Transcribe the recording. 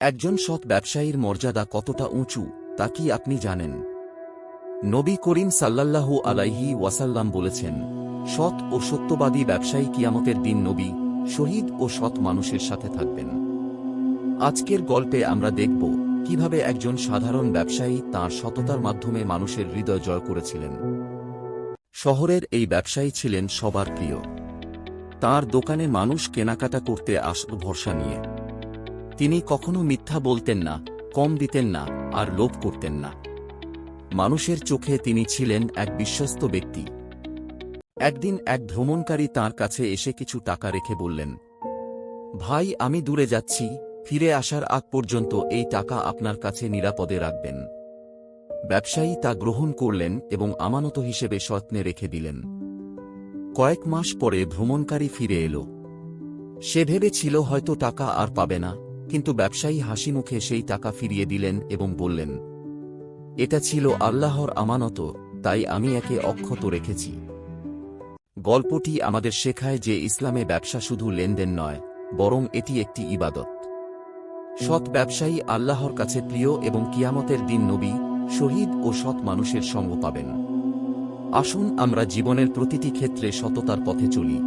একজন সৎ ব্যবসায়ীর মর্যাদা কতটা উঁচু, তা কি আপনি জানেন? নবী করিম সাল্লাল্লাহু আলাইহি ওয়াসাল্লাম বলেছেন, সৎ ও সত্যবাদী ব্যবসায়ী কিয়ামতের দিন নবী শহীদ ও সৎ মানুষের সাথে থাকবেন। আজকের গল্পে আমরা দেখব কীভাবে একজন সাধারণ ব্যবসায়ী তাঁর সততার মাধ্যমে মানুষের হৃদয় জয় করেছিলেন। শহরের এই ব্যবসায়ী ছিলেন সবার প্রিয়। তার দোকানে মানুষ কেনাকাটা করতে আসত ভরসা নিয়ে। তিনি কখনো মিথ্যা বলতেন না, কম দিতেন না, আর লোভ করতেন না। মানুষের চোখে তিনি ছিলেন এক বিশ্বস্ত ব্যক্তি। একদিন এক ভ্রমণকারী তার কাছে এসে কিছু টাকা রেখে বললেন, ভাই, আমি দূরে যাচ্ছি, ফিরে আসার আগ পর্যন্ত এই টাকা আপনার কাছে নিরাপদে রাখবেন। ব্যবসায়ী তা গ্রহণ করলেন এবং আমানত হিসেবে যত্নে রেখে দিলেন। কয়েক মাস পরে ভ্রমণকারী ফিরে এলো। সে ভেবেছিল হয়তো টাকা আর পাবে না। কিন্তু ব্যবসায়ী হাসি মুখে সেই টাকা ফিরিয়ে দিলেন এবং বললেন, এটা ছিল আল্লাহর আমানত, তাই আমি একে অক্ষত রেখেছি। গল্পটি আমাদের শেখায় যে ইসলামে ব্যবসা শুধু লেনদেন নয়, বরং এটি একটি ইবাদত। সৎ ব্যবসায়ী আল্লাহর কাছে প্রিয় এবং কিয়ামতের দিন নবী, শহীদ ও সৎ মানুষের সঙ্গ পাবেন। আসুন আমরা জীবনের প্রতিটি ক্ষেত্রে সততার পথে চলি।